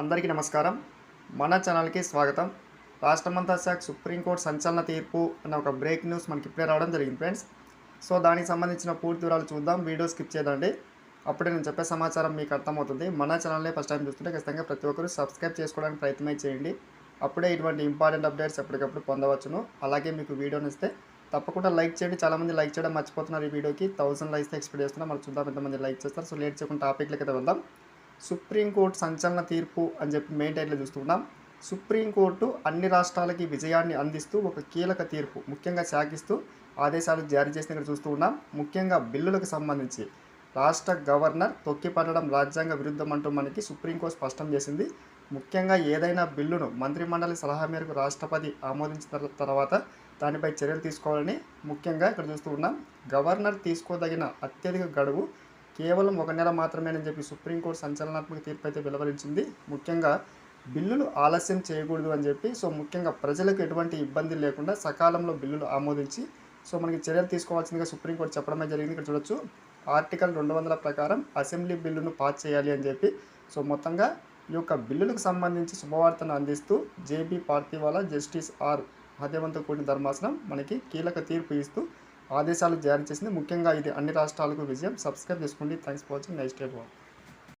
అందరికీ నమస్కారం. మన ఛానల్కి స్వాగతం. రాష్ట్రమంతా శాఖ సుప్రీంకోర్టు సంచలన తీర్పు అన్న ఒక బ్రేక్ న్యూస్ మనకి ఇప్పుడే రావడం జరిగింది ఫ్రెండ్స్. సో దానికి సంబంధించిన పూర్తి వివరాలు చూద్దాం. వీడియో స్కిప్ చేయదండి. అప్పుడే నేను చెప్పే సమాచారం మీకు అర్థమవుతుంది. మన ఛానల్ని ఫస్ట్ టైం చూస్తుంటే ఖచ్చితంగా ప్రతి ఒక్కరు సబ్స్క్రైబ్ చేసుకోవడానికి ప్రయత్నం చేయండి. అప్పుడే ఇటువంటి ఇంపార్టెంట్ అప్డేట్స్ ఎప్పటికప్పుడు పొందవచ్చును. అలాగే మీకు వీడియోని ఇస్తే తప్పకుండా లైక్ చేయండి. చాలామంది లైక్ చేయడం మర్చిపోతున్నారు ఈ వీడియోకి. థౌసండ్ లైక్స్ ఎక్స్పెక్ట్ చేస్తున్నా. మరి చూద్దాం ఎంతమంది లైక్ చేస్తారు. సో లేట్ చేయకుండా టాపిక్లకి అయితే వెళ్దాం. సుప్రీంకోర్టు సంచలన తీర్పు అని చెప్పి మెయిన్ టైటిల్ చూస్తున్నాం. సుప్రీంకోర్టు అన్ని రాష్ట్రాలకి విజయాన్ని అందిస్తూ ఒక కీలక తీర్పు ముఖ్యంగా శాఖిస్తూ ఆదేశాలు జారీ చేసిన ఇక్కడ చూస్తూ ఉన్నాం. ముఖ్యంగా బిల్లులకు సంబంధించి రాష్ట్ర గవర్నర్ తొక్కిపడడం రాజ్యాంగ విరుద్ధం అంటూ మనకి సుప్రీంకోర్టు స్పష్టం చేసింది. ముఖ్యంగా ఏదైనా బిల్లును మంత్రిమండలి సలహా మేరకు రాష్ట్రపతి ఆమోదించిన తర్వాత దానిపై చర్యలు తీసుకోవాలని ముఖ్యంగా ఇక్కడ చూస్తూ ఉన్నాం. గవర్నర్ తీసుకోదగిన అత్యధిక గడువు కేవలం ఒక నెల మాత్రమేనని చెప్పి సుప్రీంకోర్టు సంచలనాత్మక తీర్పు అయితే వెలువరించింది. ముఖ్యంగా బిల్లులు ఆలస్యం చేయకూడదు అని చెప్పి సో ముఖ్యంగా ప్రజలకు ఎటువంటి ఇబ్బంది లేకుండా సకాలంలో బిల్లులు ఆమోదించి సో మనకి చర్యలు తీసుకోవాల్సిందిగా సుప్రీంకోర్టు చెప్పడమే జరిగింది. ఇక్కడ చూడొచ్చు. ఆర్టికల్ రెండు వందల ప్రకారం అసెంబ్లీ బిల్లును పాస్ చేయాలి అని చెప్పి సో మొత్తంగా ఈ యొక్క బిల్లులకు సంబంధించి శుభవార్తను అందిస్తూ జేబీ పార్థివాలా జస్టిస్ ఆర్ మధ్యవంతో కూడిన ధర్మాసనం మనకి కీలక తీర్పు ఇస్తూ ఆదేశాలు జారీ చేసింది. ముఖ్యంగా ఇది అన్ని రాష్ట్రాలకు విజయం. సబ్స్క్రైబ్ చేసుకోండి. Thanks for watching. Next day